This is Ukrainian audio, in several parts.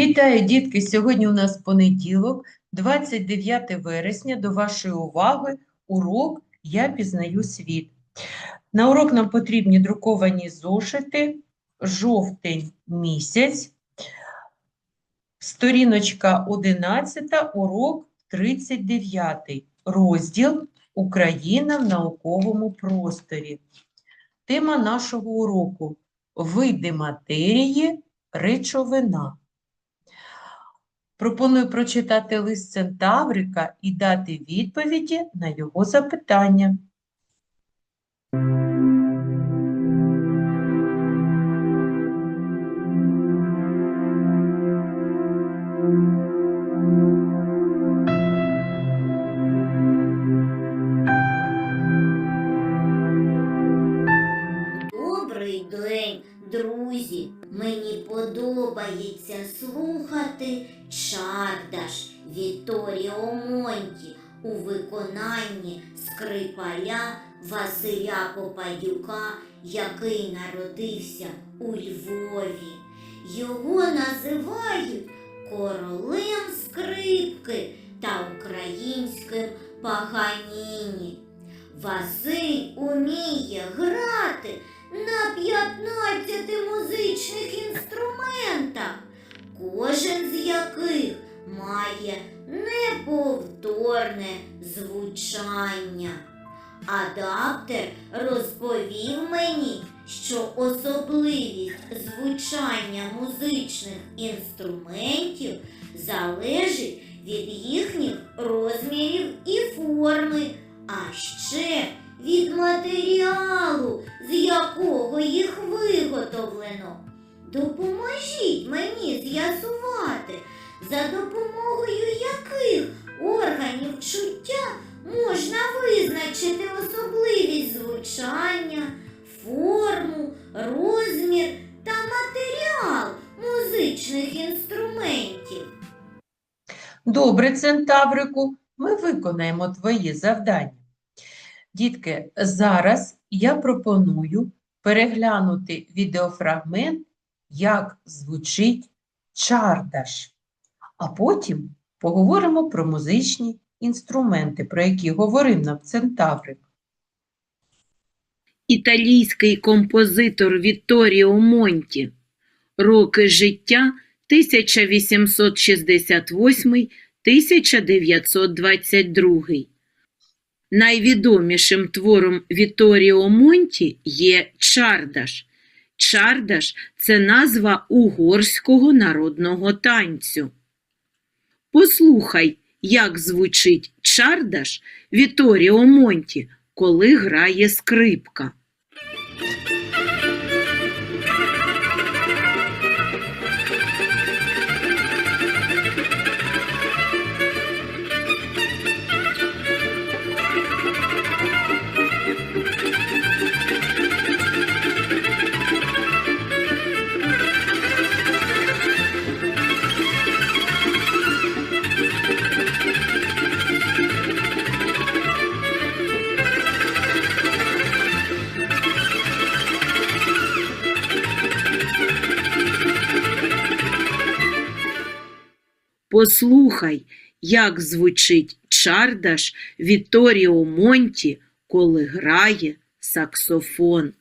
Вітаю, дітки! Сьогодні у нас понеділок, 29 вересня. До вашої уваги урок Я пізнаю світ. На урок нам потрібні друковані зошити, жовтень місяць, сторіночка 11, урок 39, розділ Україна в науковому просторі. Тема нашого уроку види матерії, речовина. Пропоную прочитати лист Центаврика і дати відповіді на його запитання. Виконанні скрипаля Василя Попадюка, який народився у Львові. Його називають королем скрипки та українським Паганіні. Василь уміє грати на 15 музичних інструментах, кожен з яких має неповторне звучання. Адаптер розповів мені, що особливість звучання музичних інструментів залежить від їхніх розмірів і форми, а ще від матеріалу, з якого їх виготовлено. Допоможіть мені з'ясувати, за допомогою яких органів чуття можна визначити особливість звучання, форму, розмір та матеріал музичних інструментів. Добре, Центаврику, ми виконаємо твої завдання. Дітки, зараз я пропоную переглянути відеофрагмент, як звучить чардаш, а потім поговоримо про музичні інструменти, про які говорив нам Центаврик. Італійський композитор Вітторіо Монті. Роки життя 1868-1922. Найвідомішим твором Вітторіо Монті є Чардаш. Чардаш це назва угорського народного танцю. Послухай, як звучить Чардаш Віторіо Монті, коли грає скрипка. Послухай, як звучить чардаш Віторіо Монті, коли грає саксофон.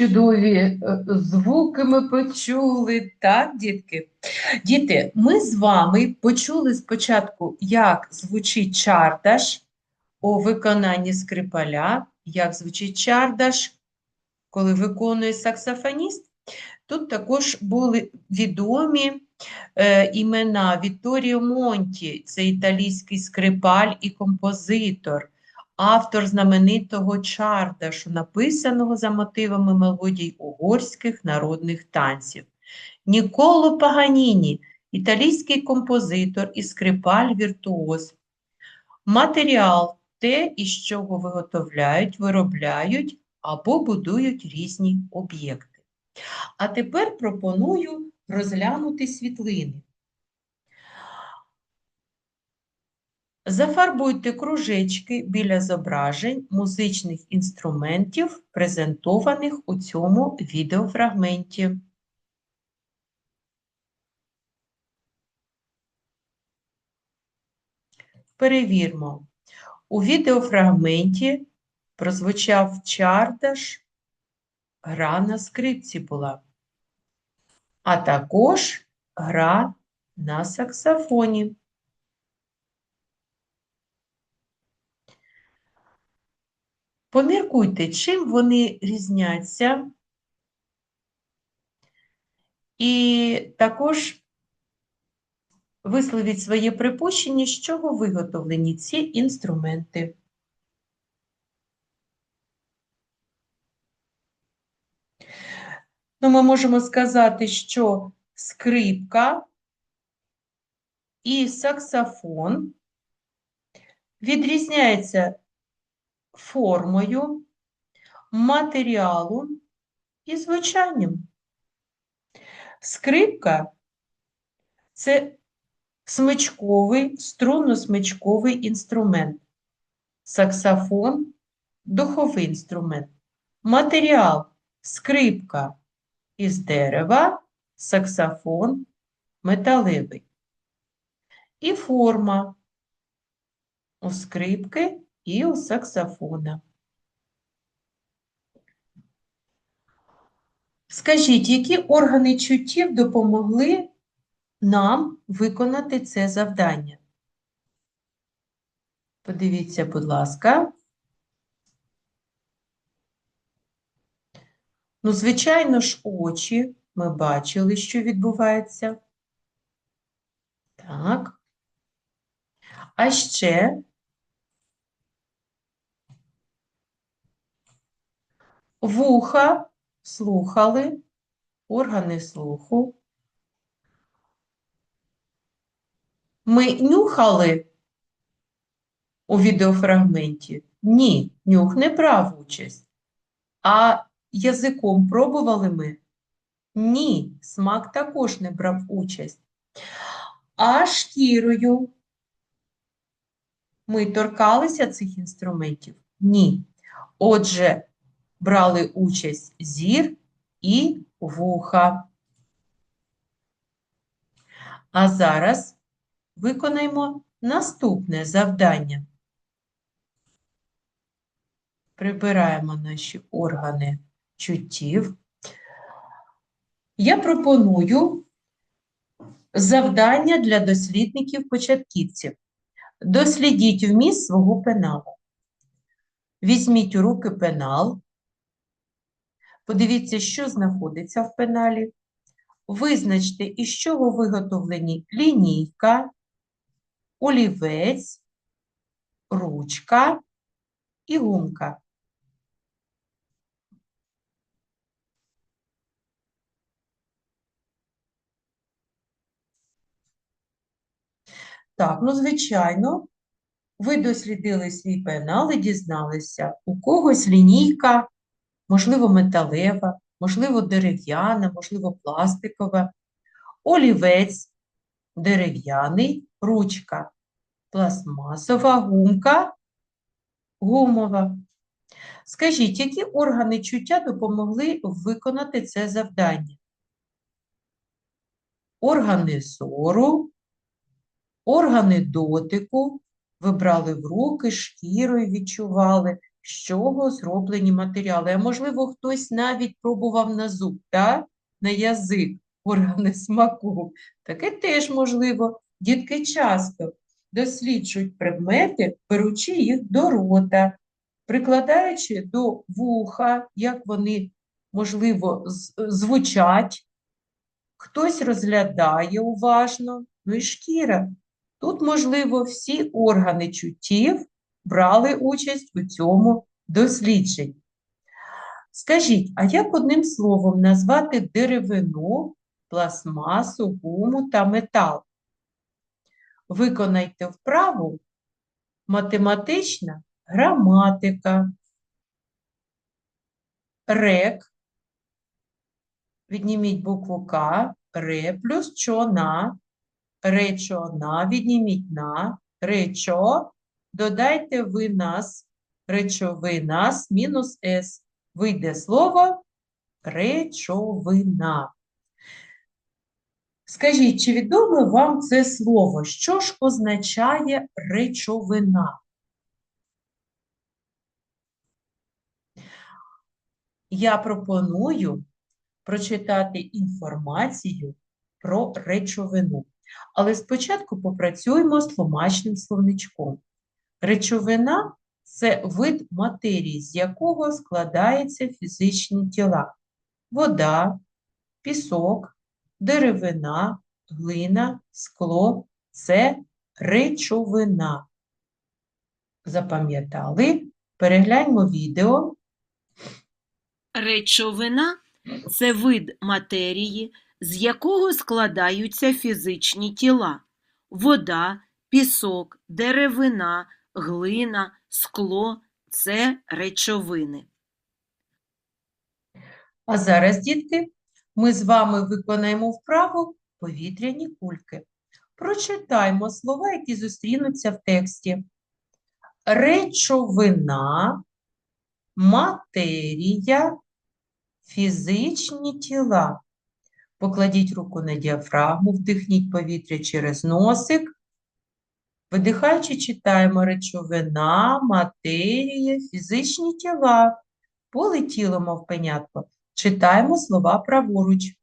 Чудові е, звуки ми почули, так, дітки? Діти, ми з вами почули спочатку, як звучить чардаш у виконанні скрипаля, як звучить чардаш, коли виконує саксофоніст. Тут також були відомі е, імена Вітторіо Монті, це італійський скрипаль і композитор, автор знаменитого чардашу, написаного за мотивами мелодій угорських народних танців. Ніколо Паганіні, італійський композитор і скрипаль-віртуоз. Матеріал те, із чого виготовляють, виробляють або будують різні об'єкти. А тепер пропоную розглянути світлини. Зафарбуйте кружечки біля зображень музичних інструментів, презентованих у цьому відеофрагменті. Перевірмо. У відеофрагменті прозвучав чардаш, гра на скрипці була, а також гра на саксофоні. Поміркуйте, чим вони різняться, і також висловіть своє припущення, з чого виготовлені ці інструменти. Ну, ми можемо сказати, що скрипка і саксофон відрізняються формою, матеріалом і звучанням. Скрипка це смичковий, струнно-смичковий інструмент. Саксофон духовий інструмент. Матеріал скрипка із дерева, саксофон металевий. І форма у скрипки і у саксофона. Скажіть, які органи чуттів допомогли нам виконати це завдання? Подивіться, будь ласка. Ну, звичайно ж, очі. Ми бачили, що відбувається. Так. А ще вуха слухали, органи слуху. Ми нюхали у відеофрагменті? Ні, нюх не брав участь. А язиком пробували ми? Ні, смак також не брав участь. А шкірою ми торкалися цих інструментів? Ні. Отже, брали участь зір і вуха. А зараз виконаємо наступне завдання. Прибираємо наші органи чуттів. Я пропоную завдання для дослідників-початківців. Дослідіть вміст свого пеналу. Візьміть у руки пенал. Подивіться, що знаходиться в пеналі. Визначте, із чого виготовлені лінійка, олівець, ручка і гумка. Так, ну, звичайно, ви дослідили свій пенал і дізналися, у когось лінійка, можливо, металева, можливо, дерев'яна, можливо, пластикова, олівець дерев'яний, ручка пластмасова, гумка гумова. Скажіть, які органи чуття допомогли виконати це завдання? Органи зору, органи дотику, ви брали в руки, шкірою відчували, з чого зроблені матеріали. А можливо, хтось навіть пробував на зуб, та? на язик, органи смаку. Таке теж можливо. Дітки часто досліджують предмети, беручи їх до рота, прикладаючи до вуха, як вони можливо, звучать, хтось розглядає уважно, ну і шкіра. Тут, можливо, всі органи чуттів брали участь у цьому дослідженні. Скажіть, а як одним словом назвати деревину, пластмасу, гуму та метал? Виконайте вправу математична граматика. Рек. Відніміть букву К. Ре плюс чона. Речона. Відніміть на. Речо. Додайте ви нас. Речовинас мінус С. Вийде слово речовина. Скажіть, чи відоме вам це слово? Що ж означає речовина? Я пропоную прочитати інформацію про речовину. Але спочатку попрацюємо з тлумачним словничком. Речовина це вид матерії, з якого складаються фізичні тіла: вода, пісок, деревина, глина, скло це речовина. Запам'ятали? Перегляньмо відео. Речовина це вид матерії, з якого складаються фізичні тіла: вода, пісок, деревина, глина, скло це речовини. А зараз, дітки, ми з вами виконаємо вправу повітряні кульки. Прочитаймо слова, які зустрінуться в тексті. Речовина, матерія, фізичні тіла. Покладіть руку на діафрагму, вдихніть повітря через носик. Видихаючи, читаємо речовина, матерія, фізичні тіла. Полетіло, мов пенятко. Читаємо слова праворуч.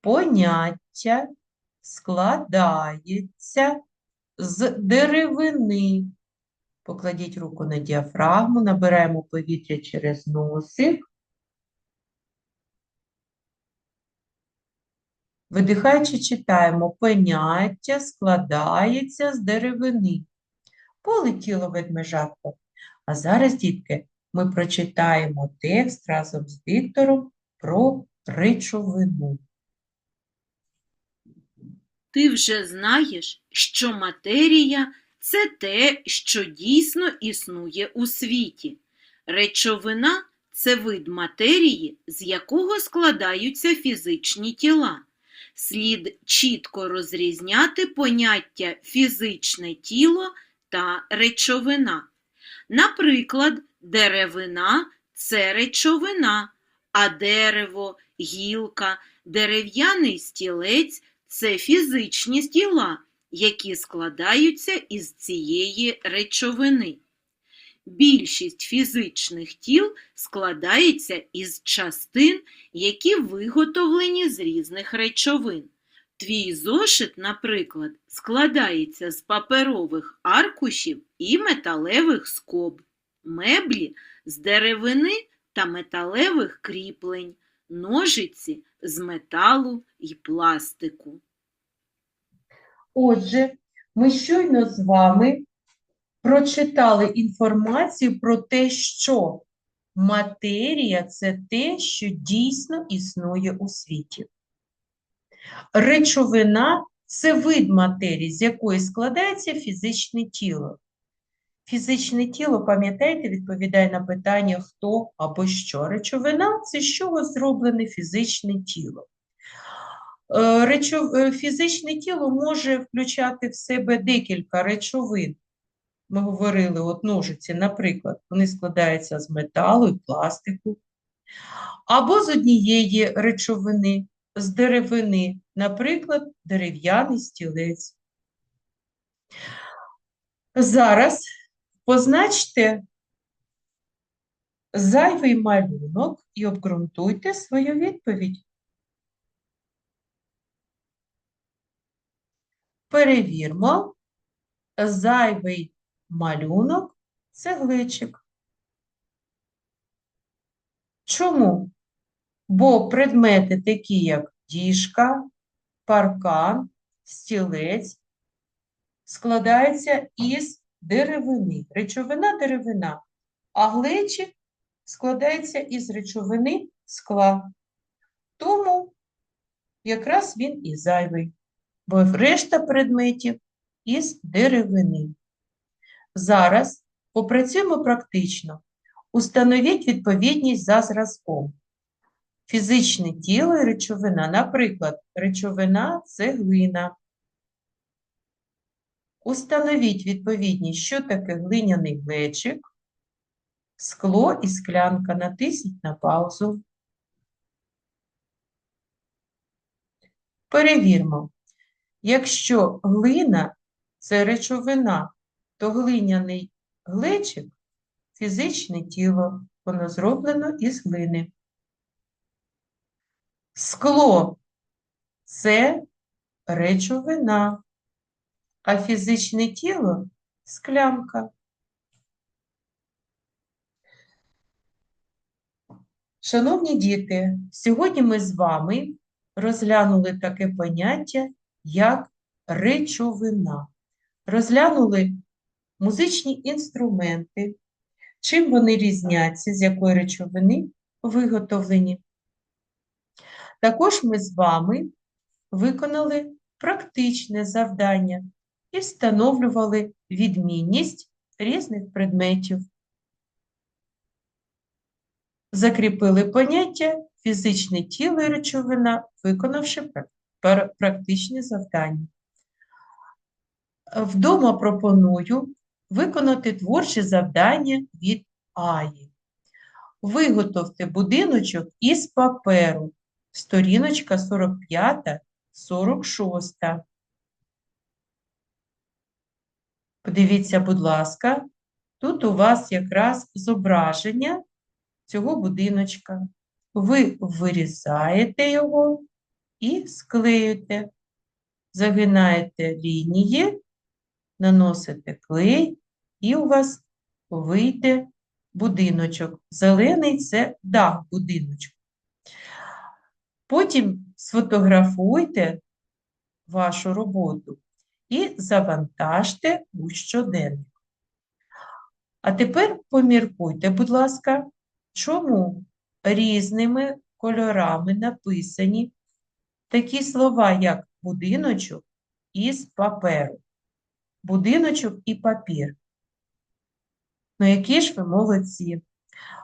Поняття складається з деревини. Покладіть руку на діафрагму, набираємо повітря через носик. Видихаючи, читаємо поняття складається з деревини. Полетіло ведмежатко. А зараз, дітки, ми прочитаємо текст разом з диктором про речовину. Ти вже знаєш, що матерія це те, що дійсно існує у світі. Речовина це вид матерії, з якого складаються фізичні тіла. Слід чітко розрізняти поняття фізичне тіло та речовина. Наприклад, деревина це речовина, а дерево, гілка, дерев'яний стілець це фізичні тіла, які складаються із цієї речовини. Більшість фізичних тіл складається із частин, які виготовлені з різних речовин. Твій зошит, наприклад, складається з паперових аркушів і металевих скоб, меблі з деревини та металевих кріплень, ножиці з металу і пластику. Отже, ми щойно з вами прочитали інформацію про те, що матерія це те, що дійсно існує у світі. Речовина це вид матерії, з якої складається фізичне тіло. Фізичне тіло, пам'ятаєте, відповідає на питання хто або що. Речовина це з чого зроблене фізичне тіло. Е, е, Фізичне тіло може включати в себе декілька речовин. Ми говорили, от ножиці, наприклад, вони складаються з металу і пластику, або з однієї речовини, з деревини, наприклад, дерев'яний стілець. Зараз позначте зайвий малюнок і обґрунтуйте свою відповідь. Перевірмо. Зайвий малюнок це гличик. Чому? Бо предмети такі, як діжка, паркан, стілець, складаються із деревини. Речовина деревина, а глечик складається із речовини скла. Тому якраз він і зайвий, бо решта предметів із деревини. Зараз попрацюємо практично. Установіть відповідність за зразком. Фізичне тіло і речовина. Наприклад, речовина це глина. Установіть відповідність, що таке глиняний глечик, скло і склянка. Натисніть на паузу. Перевірмо. Якщо глина це речовина, то глиняний глечик фізичне тіло, воно зроблено із глини. Скло це речовина, а фізичне тіло склянка. Шановні діти, сьогодні ми з вами розглянули таке поняття, як речовина. Розглянули музичні інструменти, чим вони різняться, з якої речовини виготовлені. Також ми з вами виконали практичне завдання і встановлювали відмінність різних предметів. Закріпили поняття фізичне тіло і речовина, виконавши пра- пра- практичне завдання. Вдома пропоную виконати творче завдання від Аї. Виготовте будиночок із паперу. Сторіночка 45, 46. Подивіться, будь ласка, тут у вас якраз зображення цього будиночка. Ви вирізаєте його і склеюєте. Загинаєте лінії, наносите клей, і у вас вийде будиночок. Зелений це дах будиночку. Потім сфотографуйте вашу роботу і завантажте у щоденник. А тепер поміркуйте, будь ласка, чому різними кольорами написані такі слова, як будиночок із паперу, будиночок і папір. Ну, які ж ви молодці.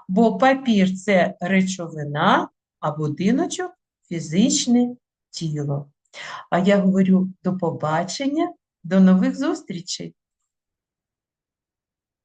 Бо папір це речовина, а будиночок фізичне тіло. А я говорю до побачення, до нових зустрічей!